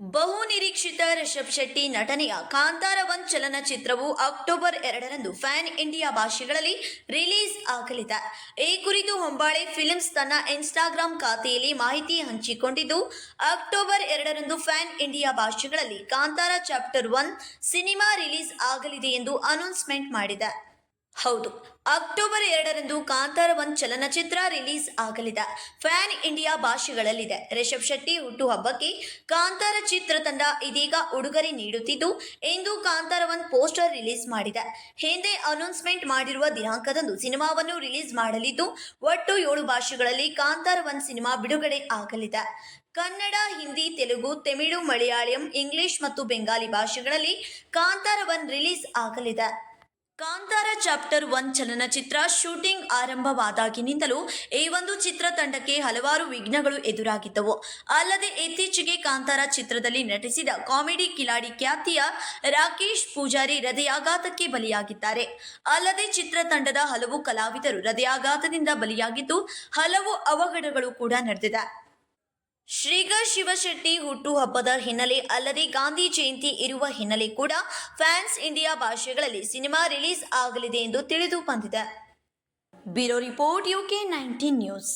ಬಹು ನಿರೀಕ್ಷಿತ ರಿಷಬ್ ಶೆಟ್ಟಿ ನಟನೆಯ ಕಾಂತಾರ ಒನ್ ಚಲನಚಿತ್ರವು ಅಕ್ಟೋಬರ್ ಎರಡರಂದು ಫ್ಯಾನ್ ಇಂಡಿಯಾ ಭಾಷೆಗಳಲ್ಲಿ ರಿಲೀಸ್ ಆಗಲಿದೆ. ಈ ಕುರಿತು ಹೊಂಬಾಳೆ ಫಿಲ್ಮ್ಸ್ ತನ್ನ ಇನ್ಸ್ಟಾಗ್ರಾಂ ಖಾತೆಯಲ್ಲಿ ಮಾಹಿತಿ ಹಂಚಿಕೊಂಡಿದ್ದು, ಅಕ್ಟೋಬರ್ ಎರಡರಂದು ಫ್ಯಾನ್ ಇಂಡಿಯಾ ಭಾಷೆಗಳಲ್ಲಿ Kantara chapter one cinema release ಆಗಲಿದೆ ಎಂದು ಅನೌನ್ಸ್ಮೆಂಟ್ ಮಾಡಿದೆ. ಹೌದು, ಅಕ್ಟೋಬರ್ ಎರಡರಂದು ಕಾಂತಾರ ಒನ್ ಚಲನಚಿತ್ರ ರಿಲೀಸ್ ಆಗಲಿದೆ. ಫ್ಯಾನ್ ಇಂಡಿಯಾ ಭಾಷೆಗಳಲ್ಲಿದೆ. ರಿಷಬ್ ಶೆಟ್ಟಿ ಹುಟ್ಟುಹಬ್ಬಕ್ಕೆ ಕಾಂತಾರ ಚಿತ್ರತಂಡ ಇದೀಗ ಉಡುಗೊರೆ ನೀಡುತ್ತಿದ್ದು, ಇಂದು ಕಾಂತಾರ ಒನ್ ಪೋಸ್ಟರ್ ರಿಲೀಸ್ ಮಾಡಿದೆ. ಹಿಂದೆ ಅನೌನ್ಸ್ಮೆಂಟ್ ಮಾಡಿರುವ ದಿನಾಂಕದಂದು ಸಿನಿಮಾವನ್ನು ರಿಲೀಸ್ ಮಾಡಲಿದ್ದು, ಒಟ್ಟು ಏಳು ಭಾಷೆಗಳಲ್ಲಿ ಕಾಂತಾರ ಒನ್ ಸಿನಿಮಾ ಬಿಡುಗಡೆ ಆಗಲಿದೆ. ಕನ್ನಡ, ಹಿಂದಿ, ತೆಲುಗು, ತಮಿಳು, ಮಲಯಾಳಂ, ಇಂಗ್ಲಿಷ್ ಮತ್ತು ಬೆಂಗಾಲಿ ಭಾಷೆಗಳಲ್ಲಿ ಕಾಂತಾರ ಒನ್ ರಿಲೀಸ್ ಆಗಲಿದೆ. ಕಾಂತಾರ ಚಾಪ್ಟರ್ ಒನ್ ಚಲನಚಿತ್ರ ಶೂಟಿಂಗ್ ಆರಂಭವಾದಾಗಿನಿಂದಲೂ ಈ ಒಂದು ಚಿತ್ರತಂಡಕ್ಕೆ ಹಲವಾರು ವಿಘ್ನಗಳು ಎದುರಾಗಿದ್ದವು. ಅಲ್ಲದೆ ಇತ್ತೀಚೆಗೆ ಕಾಂತಾರ ಚಿತ್ರದಲ್ಲಿ ನಟಿಸಿದ ಕಾಮಿಡಿ ಕಿಲಾಡಿ ಖ್ಯಾತಿಯ ರಾಕೇಶ್ ಪೂಜಾರಿ ಹೃದಯಾಘಾತಕ್ಕೆ ಬಲಿಯಾಗಿದ್ದಾರೆ. ಅಲ್ಲದೆ ಚಿತ್ರತಂಡದ ಹಲವು ಕಲಾವಿದರು ಹೃದಯಾಘಾತದಿಂದ ಬಲಿಯಾಗಿದ್ದು ಹಲವು ಅವಘಡಗಳು ಕೂಡ ನಡೆದಿದೆ. ಶ್ರೀಗ ಶಿವಶೆಟ್ಟಿ ಹುಟ್ಟುಹಬ್ಬದ ಹಿನ್ನೆಲೆ ಅಲ್ಲದೆ ಗಾಂಧಿ ಜಯಂತಿ ಇರುವ ಹಿನ್ನೆಲೆ ಕೂಡ ಫ್ಯಾನ್ಸ್ ಇಂಡಿಯಾ ಭಾಷೆಗಳಲ್ಲಿ ಸಿನಿಮಾ ರಿಲೀಸ್ ಆಗಲಿದೆ ಎಂದು ತಿಳಿದು ಬಂದಿದೆ. Bureau report UK nineteen news.